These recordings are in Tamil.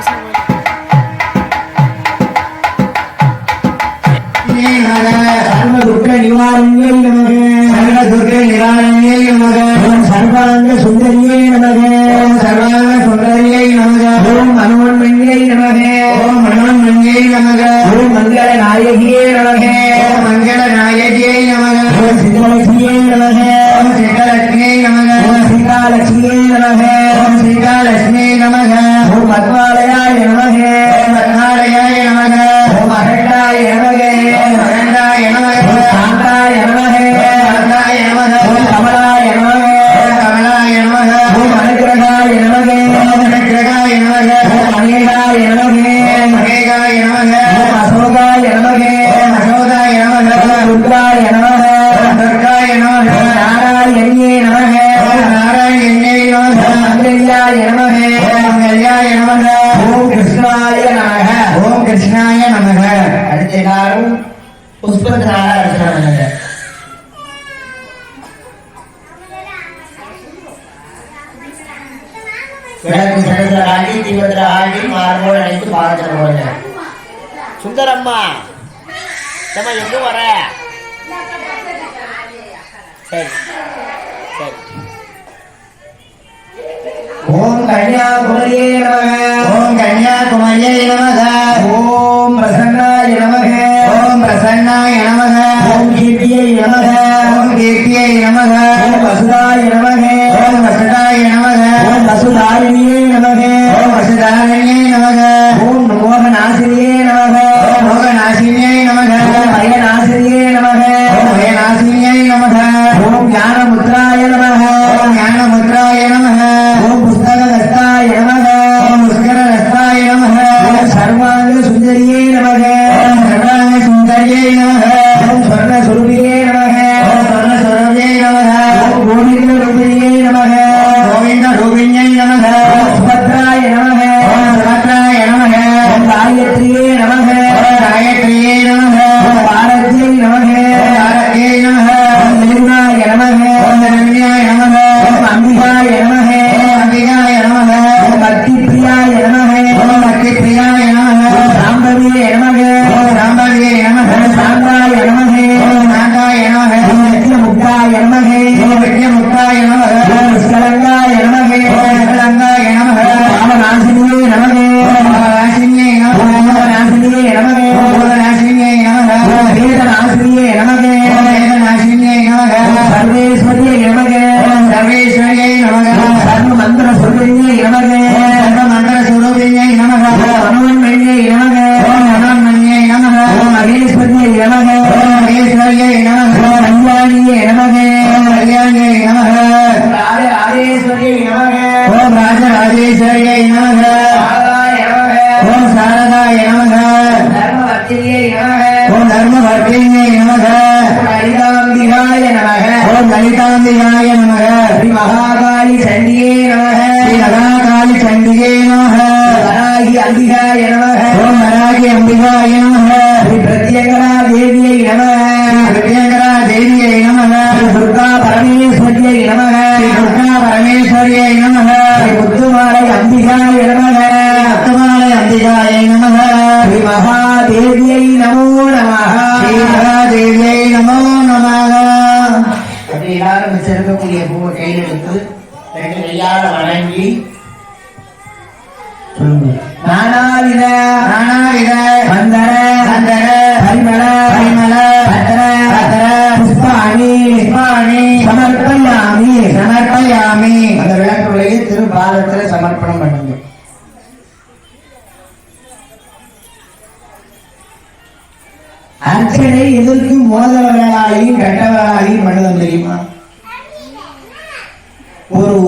சர்வ நமக சர்வ துக்க நிவாரணியை நமக ஓம் சர்வாங்க சுந்தரியை நமக ஓம் சர்வாங்க சுந்தரியை நமக ஓம் மனோன்மணியை நமக ஓம் மனோன்மணியை நமக ஓம் மங்கள நாயகியே நமக ஓம் மங்கள நாயகியை நமக ஓம் சித்தலட்சுமியை நமக ஓம் சித்தலட்சுமியை நமக ஓம் சீதாலட்சுமியை நமக ஓம் சீதாலட்சுமியை நமக ஓம் பத்மாலயாய சுந்தரம்மா நம்ம எங்க வர? சரி. சரி. ஓம் கன்யாகுமரியே நமக. ஓம் கன்யாகுமரியே நமக. ஓம் பிரசன்னாய நமக. ஓம் பிரசன்னாய நமக. ஓம் கீர்த்தியை நமக. ஓம் கீர்த்தியை நமக. ஓம் வசுதாய நமக. ஓம் வசுதாய நமக. ஓம் வசுதாரிணியே நமக. ஓம் வசுதாரிணியே தர்மவர்த்தியே நமக ஓம் தர்மவர்த்தியே நமக லலிதாம்பிகாய நமக ஓம் லலிதாம்பிகாய நமக ஸ்ரீ மகாகாளி சண்டியே நமக ஸ்ரீ மகாகாளி சண்டியே நமக வராகி அம்பிகாய நமக ஓம் வராகி அம்பிகாய நமக ஸ்ரீ கையால வணங்கி. நானாவித நானாவித வந்தர வந்தர. பரிமள பரிமள. பத்தர பத்தர. புஷ்பாணி புஷ்பாணி. சமர்ப்பயாமி சமர்ப்பயாமி. அந்த சமர்ப்பணம் பண்ணுங்க. அர்ச்சனை எதற்கு மோதவர்களாயும் கெட்டவர்களாயும் பண்ணதும் தெரியுமா? ஒரு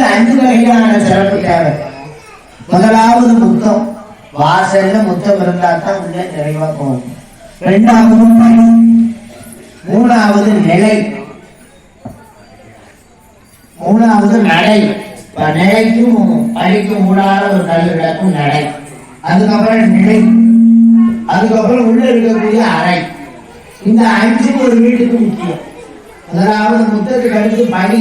வீட்டுக்கு அஞ்சு வகையான சிறப்பு தேவை முதலாவது முத்தம் வாசல்ல முத்தம் இருந்தா தான் உள்ள நிறைவா போகும் இரண்டாவது பணி மூணாவது நிலை மூணாவது நடை நிலைக்கும் அழிக்கும் மூணாவது ஒரு நல்ல விளக்கும் நடை அதுக்கப்புறம் நிலை அதுக்கப்புறம் உள்ள இருக்கக்கூடிய அறை இந்த அஞ்சு ஒரு வீட்டுக்கு முக்கியம் முதலாவது முத்தத்துக்கு அடுத்து படி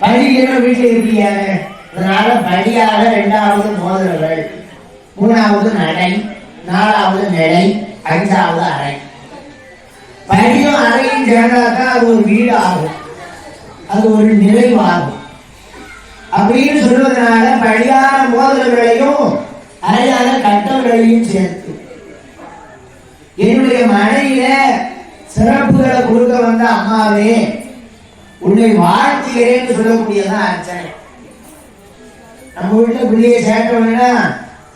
படி வீட்டில் இருப்பீங்க அதனால படியாக இரண்டாவது மோதல்கள் மூணாவது நடை நாலாவது நிலை அஞ்சாவது அறை. படியும் அறையும் சேர்ந்தாக்கா அது ஒரு வீடு ஆகும் அது ஒரு நிறைவாகும். அப்படின்னு சொல்வதனால படியான மோதல்களையும் அறையான கட்டங்களையும் சேர்த்து என்னுடைய மனையில சிறப்புகளை கொடுக்க வந்த அம்மாவே உன்னை வாழ்த்துகிறேன்னு சொல்லக்கூடியதான் அர்ச்சனை நம்ம வீட்டுல பிள்ளையை சேர்க்கணும்னா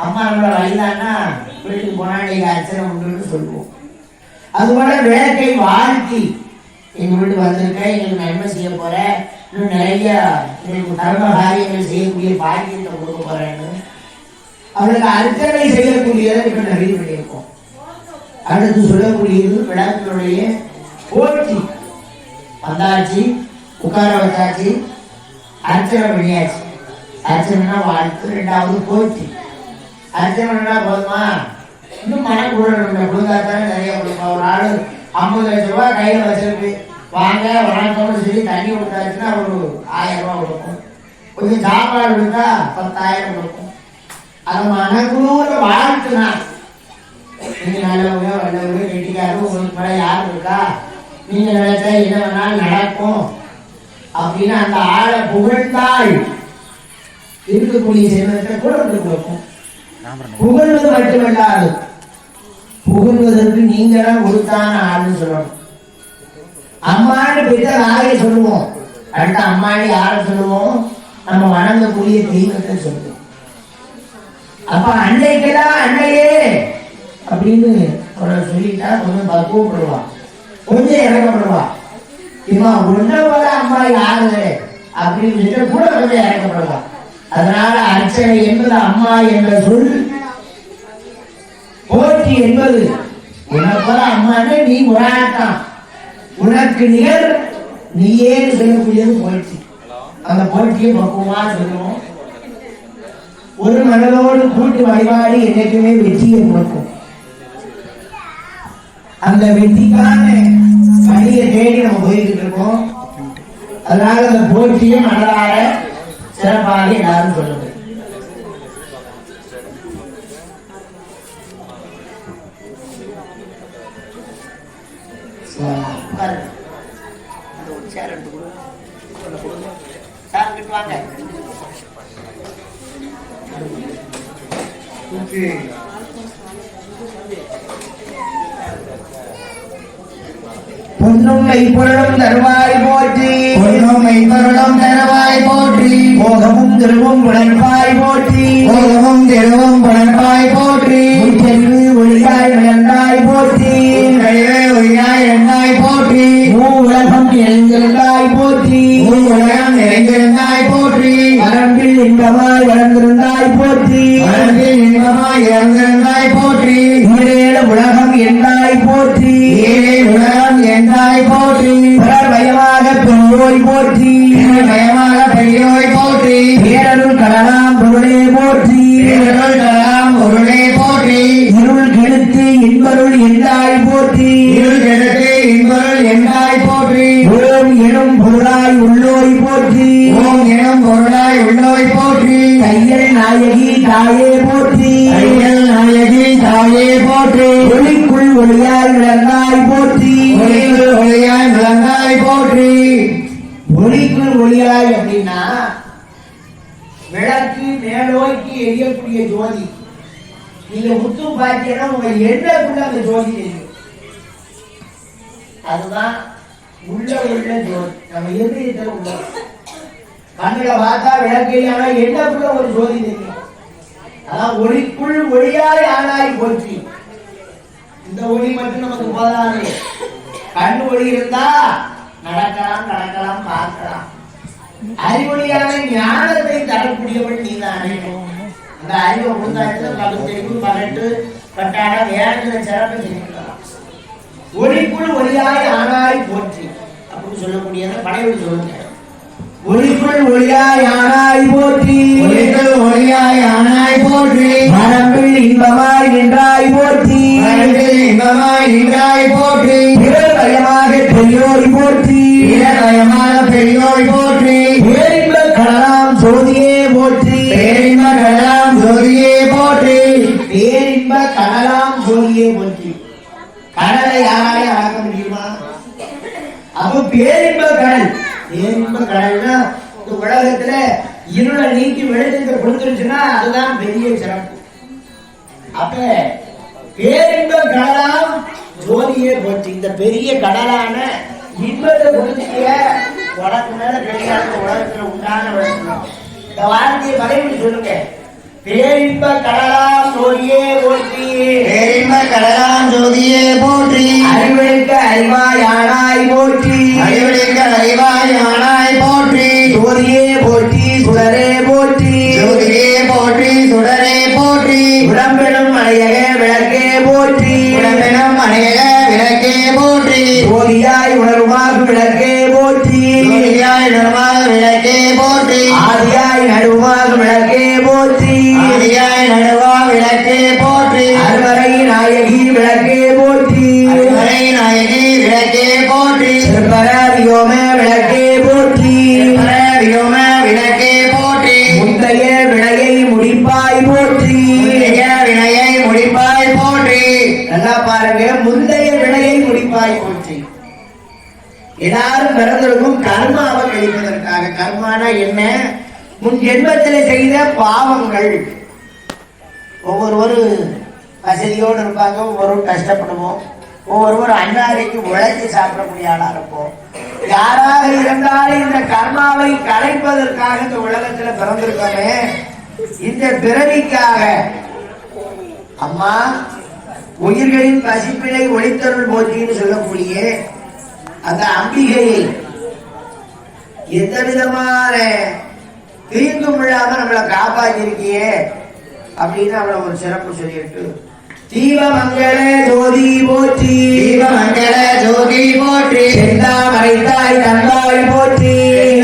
அம்மா நம்மளோட வயதானா வீட்டுக்கு போனா நீங்க அர்ச்சனை உண்டுன்னு சொல்லுவோம். அதுபோல விளக்கை வாழ்த்தி எங்க வீட்டுக்கு வந்திருக்கேன் எங்களுக்கு நன்மை செய்ய போற? இன்னும் நிறைய எங்களுக்கு தர்ம காரியங்கள் செய்யக்கூடிய பாக்கியத்தை கொடுக்க போறேன்னு. அவளுக்கு அர்ச்சனை செய்யக்கூடியதை இப்ப நிறைய பண்ணியிருக்கோம். அடுத்து சொல்லக்கூடியது விளக்கினுடைய போட்டி வந்தாச்சு. உட்கார வச்சாச்சு அர்ச்சனை பண்ணியாச்சு அர்ச்சனைனா வாழ்த்து ரெண்டாவது போச்சு அர்ச்சனைனா போதுமா? இன்னும் மனம் கொடுக்கணும் கொடுத்தாத்தானே நிறைய கொடுப்போம் ஒரு ஆள் ஐம்பது லட்ச ரூபாய் கையில் வச்சிருக்கு. வாங்க வணக்கம்னு சொல்லி தண்ணி கொடுத்தாச்சுன்னா ஒரு ஆயிரம் ரூபாய் கொடுக்கும். கொஞ்சம் சாப்பாடு கொடுத்தா பத்தாயிரம் கொடுக்கும். அது மனக்குழுவுல வாழ்த்துனா நீங்க நல்லவங்க வல்லவங்க கெட்டிக்காரங்க உங்களுக்கு மேல யார் இருக்கா? நீங்க நினைச்சா என்ன வேணாலும் நடக்கும். அப்படின்னு அந்த ஆளை புகழ்ந்தாள் இருக்கக்கூடிய செல்வத்தை கூட கொடுக்கும். புகழ்வது மட்டுமல்லாது புகழ்வதற்கு நீங்க தான் கொடுத்தான ஆள்னு சொல்லணும். அம்மான்னு பெற்ற யாரை சொல்லுவோம். அடுத்த அம்மானு யாரை சொல்லுவோம்? நம்ம வணங்கக்கூடிய தெய்வத்தை சொல்லுவோம். அப்ப அன்னைக்கெல்லாம் அன்னையே அப்படின்னு சொல்லிட்டா கொஞ்சம் பக்குவப்படுவா கொஞ்சம் இறக்கப்படுவா இம்மா ஒன்றை போல அம்மா யாரு? அப்படின்னு சொல்லிட்டு கூட கொஞ்சம் இறக்கப்படலாம். அதனால அர்ச்சனை என்பது அம்மா என்ற சொல். போற்றி என்பது உன்னை போல அம்மானே நீ முறாட்டான் உனக்கு நிகர் நீயே சொல்லக்கூடியது போற்றி அந்த போட்டியை பக்குவமா சொல்லுவோம் ஒரு மனதோடு கூட்டு வழிபாடு என்றைக்குமே வெற்றியை கொடுக்கும். அந்த வெற்றிக்கான வழியை தேடி நம்ம போய்கிட்டு இருக்கோம் அதனால அந்த போட்டியும் மனதார சிறப்பாக எல்லாரும் சொல்லுங்க உட்காருங்க. அந்த ஒரு chair எடுத்து கொடு. ஒண்ணு கொடுங்க. சார், இங்கிட்டு வாங்க. தூக்கு. பொன்னும் மெய்ப்பொருளும் தருவாய் போற்றி. பொன்னும் மெய்ப்பொருளும் தருவாய் போற்றி. போகமும் திருவும் புலன்பாய் போற்றி. போகமும் திருவும் புலன்பாய் போற்றி. முச்செல்வி ஒளியாய் விளந்தாய் போற்றி. கழிவே ஒளியாய் எண்ணாய் போற்றி. மூ உலகம் நிறைந்திருந்தாய் போற்றி. மூ உலகம் நிறைந்திருந்தாய் போற்றி. வரம்பில் இன்பமாய் வளர்ந்திருந்தாய் போற்றி. வரம்பில் இன்பமாய் இறந்திருந்தாய் போற்றி. உலகம் என்னாய் போற்றி. பெரியோய் போற்றி. பயமாக பெரியோய் போற்றி பேரருள் கடலாம் பொருளே போற்றி. கடலாம் பொருளே போற்றி. இருள் கெடுத்து இன்பருள் என்னாய் போற்றி. ஒளியாய் அப்படின்னா விளக்கு மேலோக்கி எரியக்கூடிய ஜோதி. நீங்க முத்து பார்த்தீங்கன்னா உங்க எண்ணக்குள்ள அந்த ஜோதி தெரியும். அதுதான் உள்ள உள்ள ஜோதி. நம்ம எதிரியத்தில் உள்ள. கண்ணுல பார்த்தா விளக்கு ஆனா எண்ணக்குள்ள ஒரு ஜோதி தெரியும். அதான் ஒளிக்குள் ஒளியாய் ஆனாய் போற்றி. இந்த ஒளி மட்டும் நமக்கு போதாது கண் ஒளி இருந்தா நடக்கலாம் நடக்கலாம் பார்க்கலாம். அறிவொளியான ஞானத்தை தரக்கூடியவள் நீதானே? அந்த அறிவை கொடுத்தாச்சு பகுத்தறிவு பகட்டு பட்டாட வேணுங்கிற சிறப்பை தெரிவிக்கலாம் ஒளிக்குள் ஒளியாய் ஆனாய் போற்றி. அப்படின்னு சொல்லக்கூடியதை படையொலி சொல்லுங்க. ஒளிக்குள் ஒளியாய் ஆனாய் போற்றி. ஒளிக்குள் ஒளியாய் ஆனாய் போற்றி. மரம்பில் இன்பமாய் நின்றாய் போற்றி. மரம்பில் இன்பமாய் நின்றாய் போற்றி. போற்றி பிறர்வயமாக பெரியோய் போற்றி. கடலாம் சோதியே போற்றி கொடுத்துருச்சுன்னா அதுதான் பெரிய சிறப்பு. அப்ப பேரின்ப கடலாம் ஜோதியே போச்சு. இந்த பெரிய கடலான இன்பத்தை கொடுத்துட்டிய உனக்கு மேல அளவு உலகத்துல உண்டான இந்த வார்த்தையை மறைவு சொல்லுங்க. பேரின்ப கடலாம் ஜோதியே போற்றி. பேரின்ப கடலாம் ஜோதியே போற்றி. அறிவெடுக்க அறிவாயானாய் போற்றி. அறிவிலிக்க அறிவாய் ஆனாய் போற்றி. ஜோதியே போற்றி சுடரே ஜோதியே போற்றி சுடரே போற்றி. உடம்பெனும் அழக விளக்கே போற்றி. உடம்பெனும் அநேக விளக்கே போற்றி. ஜோதியாய் உணர்வாக விளக்கே போற்றி. ஜோதியாய் நர்மாக விளக்கே போற்றி. ஆதியாய் நடுவாக விளக்கே போற்றி. ஆதியாய் நடுவா விளக்கே போற்றி. அருவரை நாயகி விளக்கே பிறந்திருக்கும் கர்மாவை கழிப்பதற்காக. கர்மானா என்ன? முன் ஜென்மத்தில் செய்த பாவங்கள். ஒவ்வொருவரும் வசதியோடு இருப்பாங்க ஒவ்வொரு கஷ்டப்படுவோம். ஒவ்வொருவரும் அன்னாரைக்கு உழைச்சி சாப்பிடக்கூடிய ஆளா இருப்போம். யாராக இருந்தாலும் இந்த கர்மாவை கலைப்பதற்காக இந்த உலகத்துல பிறந்திருக்கோமே இந்த பிறவிக்காக. அம்மா உயிர்களின் பசிப்பிழை ஒளித்தருள் போற்றின்னு சொல்லக்கூடிய அந்த அம்பிகையை எந்த விதமான தீங்கும் இல்லாம நம்மளை காப்பாத்திருக்கியே அப்படின்னு அவளை ஒரு சிறப்பு சொல்லியிருக்கு தீபமங்கள ஜோதி போற்றி. தீபமங்கல ஜோதி போற்றி. செந்தாமரைத்தாய் தந்தாய் போற்றி.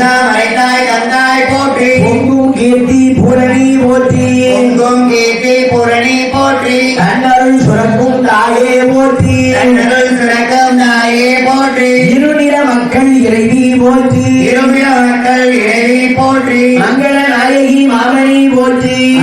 மறைத்தாய் தந்தாய் போற்றி. பொங்கும் கீர்த்தி பூரணி போற்றி. பொங்கும் கீர்த்தி பூரணி போற்றி. தன்னருள் சுரக்கும் தாயே போற்றி. தன்னருள் போற்றி.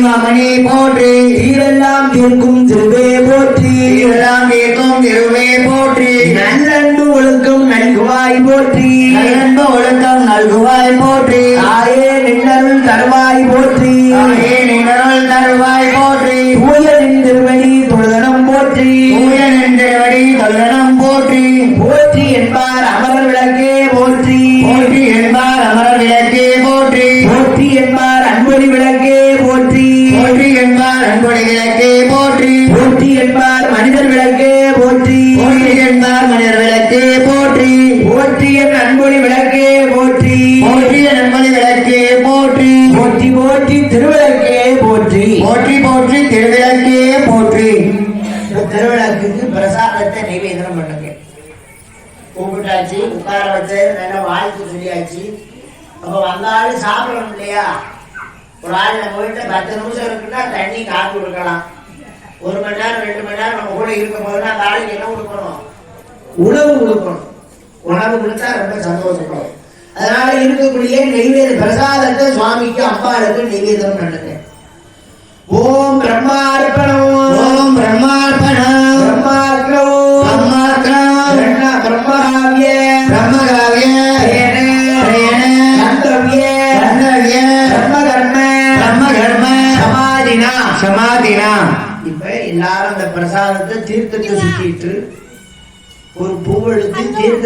மாமணி போற்றி. தீரெல்லாம் தீர்க்கும் திருவே போற்றி. எல்லாம் கேட்கும் திருவே போற்றி. நல்லன்பு ஒழுக்கம் நல்குவாய் போற்றி. நல்லன்பு ஒழுக்கம் நல்குவாய் போற்றி. தாயே நின்னருள் தருவாய் போற்றி. தாயே நிழல் தருவாய் போற்றி உட்கார வச்சு நல்லா வாழ்த்து சொல்லியாச்சு? அப்ப வந்தாலும் சாப்பிடணும் இல்லையா? ஒரு ஆள் நம்ம பத்து நிமிஷம் இருக்குன்னா தண்ணி காப்பி கொடுக்கலாம். ஒரு மணி நேரம் ரெண்டு மணி நேரம் நம்ம கூட இருக்கும் போதுன்னா அந்த ஆளுக்கு என்ன கொடுக்கணும்? உணவு கொடுக்கணும். உணவு கொடுத்தா ரொம்ப சந்தோஷப்படும். அதனால இருக்கக்கூடிய நெய்வேத பிரசாதத்தை சுவாமிக்கு அம்பாளுக்கு நெய்வேதம் பண்ணுங்க. ஓம் பிரம்மார்ப்பணம்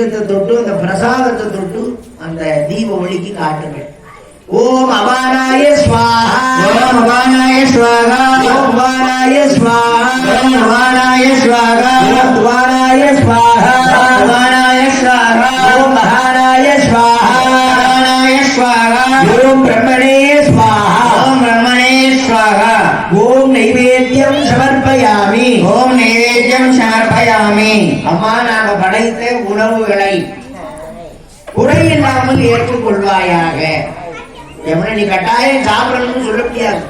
தீர்த்தத்தை தொட்டு அந்த பிரசாதத்தை தொட்டு அந்த தீப ஒளிக்கு காட்டுங்க ஓம் அபாராய ஸ்வாஹா. ஓம் அபானாய ஸ்வாகா ஓம் அபாராய ஸ்வாஹா. ஓம் அபானாய ஸ்வாகா ஓம் துவாராய ஸ்வாஹா. அபானாய ஸ்வாகா ஓம் மகாராய ஸ்வாஹா. அபானாய ஸ்வாகா ஓம் பிரம்மணே ஸ்வாஹா ஓம் பிரம்மணே ஸ்வாகா ஓம் நைவேத்தியம் சமர்ப்பயாமி. ஓம் நைவேத்தியம் சமர்ப்பயாமி. அம்மா நாங்க படைத்த உணவுகளை குறையில்லாமல் ஏற்றுக்கொள்வாயாக. எவனை நீ கட்டாயம் சாப்பிடணும்னு சொல்ல முடியாது.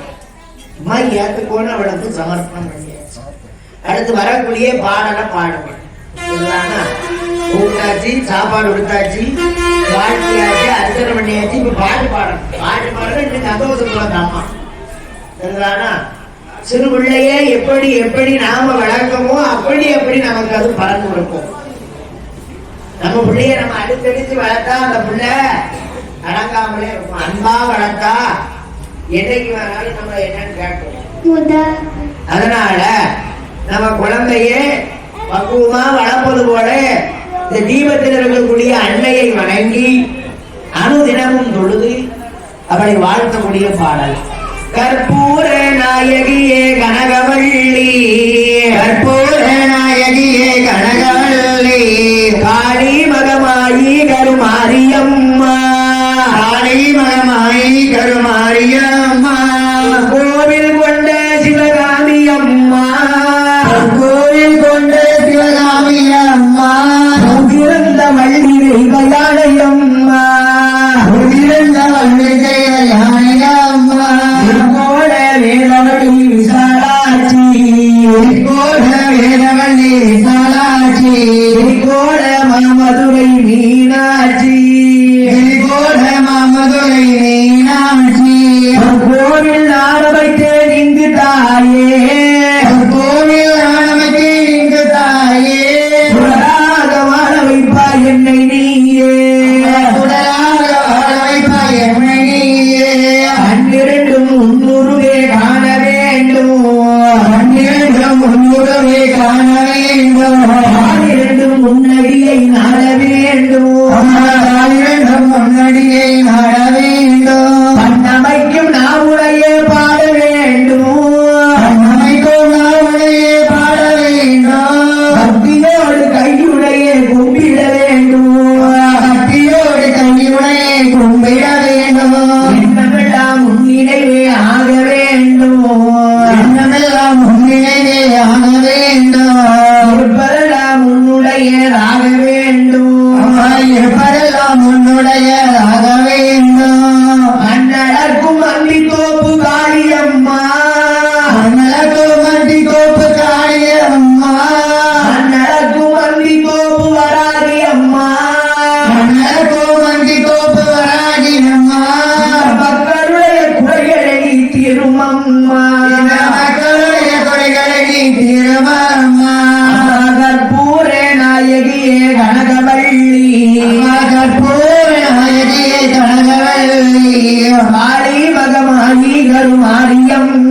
அம்மா ஏற்றுக்கோன்னு அவளுக்கு சமர்ப்பணம் பண்ணியாச்சு. அடுத்து வரக்கூடிய பாடலை இதுதானா கூப்பிட்டாச்சு சாப்பாடு கொடுத்தாச்சு வாழ்க்கையாச்சு அர்ச்சனை பண்ணியாச்சு இப்ப பாட்டு பாடணும். பாட்டு பாடணும் இன்னும் சந்தோஷப்படுவாங்க அம்மா. சரிதானா? சிறு பிள்ளையே எப்படி எப்படி நாம வளர்க்கமோ அப்படி அப்படி நமக்கு அது பலன் கொடுக்கும். நம்ம பிள்ளைய நம்ம அடுத்தடிச்சு வளர்த்தா அந்த பிள்ளை அடங்காமலே இருக்கும். அன்பா வளர்த்தா என்னைக்கு வேணாலும் நம்ம என்னன்னு கேட்கும் அதனால நம்ம குழந்தைய பக்குவமா வளர்ப்பது போல இந்த தீபத்தில் இருக்கக்கூடிய அன்னையை வணங்கி அனுதினமும் தொழுது அவளை வாழ்த்தக்கூடிய பாடல். கற்பூர நாயகியே கனகவள்ளி. கற்பூர நாயகியே கனகவள்ளி. காளி மகமாயி கருமாரியம்மா. காளி மகமாயி கருமாரியம்மா. உன்னுடையதாக வேண்டும். அம்மா இருப்பதெல்லாம் உன்னுடைய കളികളും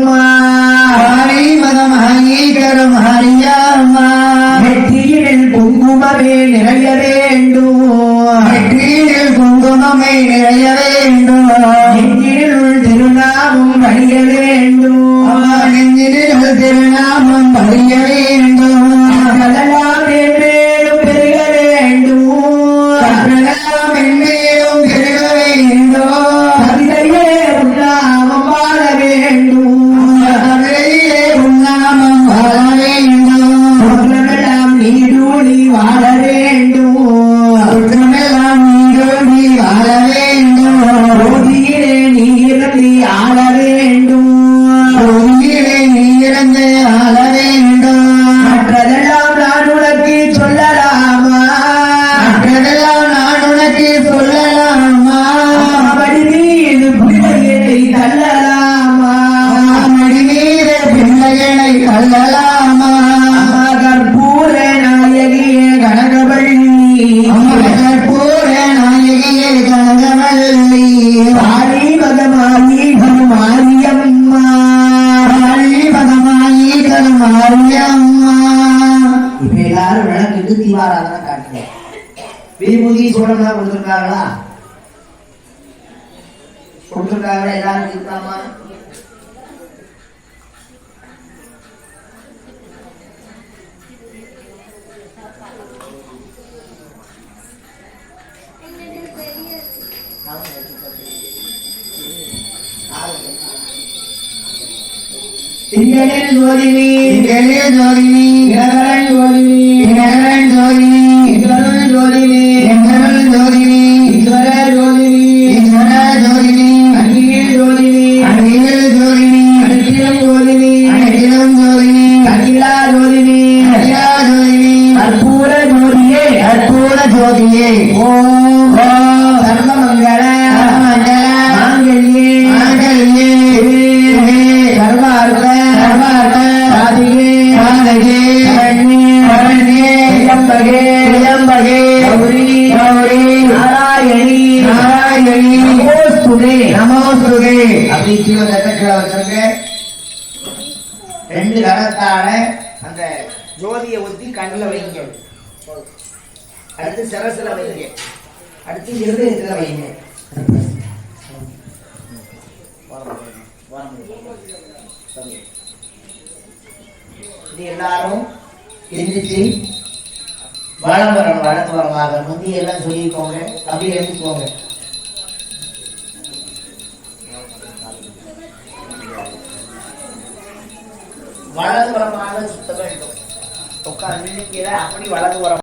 இப்ப எல்லாரும் விளக்குக்கு தீபாராதனை காட்டுறோம் விதிமுதி சோழனா கொடுத்துருக்காங்களா கொடுத்துருக்காங்களா எல்லாரும் இருக்கிறாமா திங்களில் ஓதினி திங்களில் ஓதினி தினகரன் ஓதினி தினகரன் ஓதினி அடுத்து சரசில வைங்க அடுத்து இருதயத்துல வைங்க இது எல்லாரும் எந்திரிச்சு வளம் வரணும் வளர்த்து வரமாக முந்தி எல்லாம் சொல்லிக்கோங்க அப்படி எழுதிக்கோங்க. வலதுபுறமாக சுத்த வேண்டும். உட்கார்ந்து நிற்கிற அப்படி வலதுபுறம்